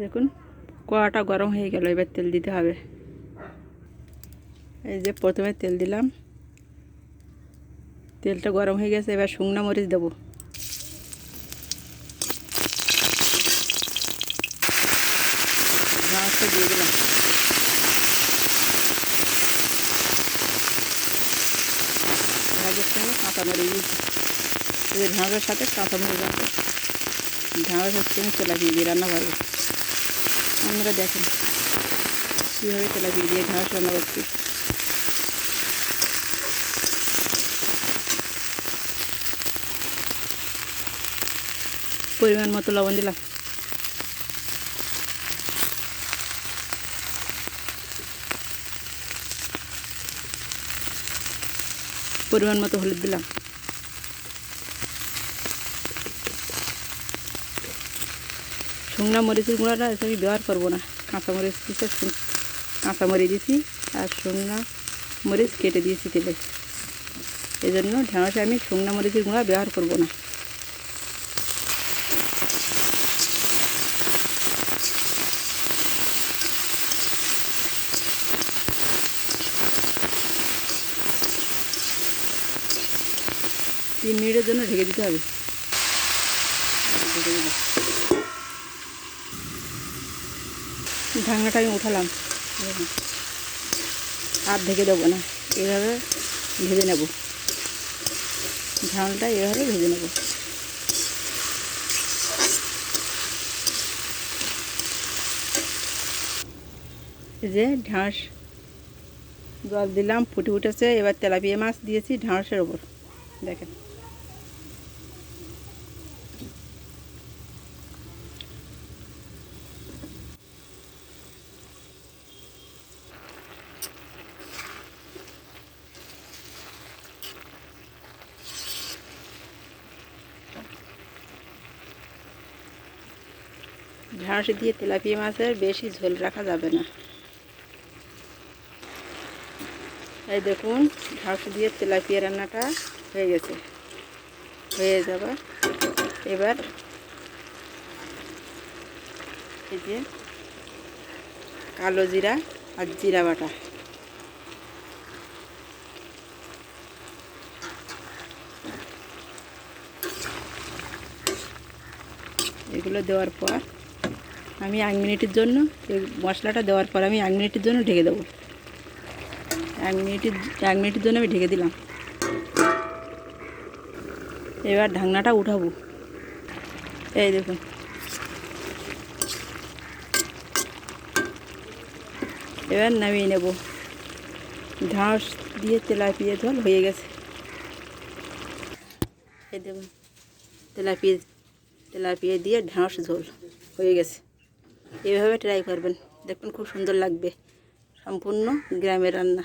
দেখুন কড়াটা গরম হয়ে গেল, এবার তেল দিতে হবে। এই যে প্রথমে তেল দিলাম। তেলটা গরম হয়ে গেছে, এবার শুকনো মরিচ দেবো। ঢাঁড়সটা দিয়ে দিলাম। ঢাঁড়সের সাথে কাঁচামরিচ আছে ঢাঁড়সের সঙ্গে তেলাপিয়া দিয়ে রান্না করব। আপনারা দেখেন, কীভাবে তেলাপিয়া দিয়ে ঢাঁড়স রান্না করছি। পরিমাণ মতো লবণ দিলাম। পরিমাণ মতো হলুদ দিলাম। শুকনা মরিচের গুঁড়াটা আমি ব্যবহার করব না। কাঁচা মরিচ দিতে কাঁচা মরিচ দিয়েছি আর শুকনা মরিচ কেটে দিয়েছি তেলে। এই জন্য ঢেঁড়সে আমি শুকনা মরিচের গুঁড়া ব্যবহার করব না। তিন মিনিটের জন্য ঢেকে দিতে হবে। ঢেকে দিলাম ঢাকনাটা আমি উঠালাম। আর ঢেকে দেবো না। এভাবে ভেজে নেব। ঝালটা এভাবে ভেজে নেব। যে ঢাঁস জল দিলাম, ফুটে উঠেছে। এবার তেলাপিয়া মাছ দিয়েছি ঢাঁসের ওপর। দেখেন। ঢাঁড়স দিয়ে তেলাপিয়া মাছের বেশি ঝোল রাখা যাবে না। এই দেখুন ঢাঁড়স দিয়ে তেলাপিয়া রান্নাটা হয়ে গেছে। হয়ে যাবে। এবার এই যে কালো জিরা আর জিরা বাটা। এগুলো দেওয়ার পর আমি এক মিনিটের জন্য মশলাটা দেওয়ার পর আমি এক মিনিটের জন্য ঢেকে দেবো। এক মিনিটের এক মিনিটের জন্য আমি ঢেকে দিলাম। এবার ঢাকনাটা উঠাবো। এই দেখুন। এবার নামিয়ে নেব। ঢাঁস দিয়ে তেলাপিয়া ঝোল হয়ে গেছে। এই দেখুন। তেলাপিয়া তেলাপিয়া দিয়ে ঢাঁস ঝোল হয়ে গেছে। এভাবে ট্রাই করবেন। দেখবেন খুব সুন্দর লাগবে। সম্পূর্ণ গ্রামের রান্না।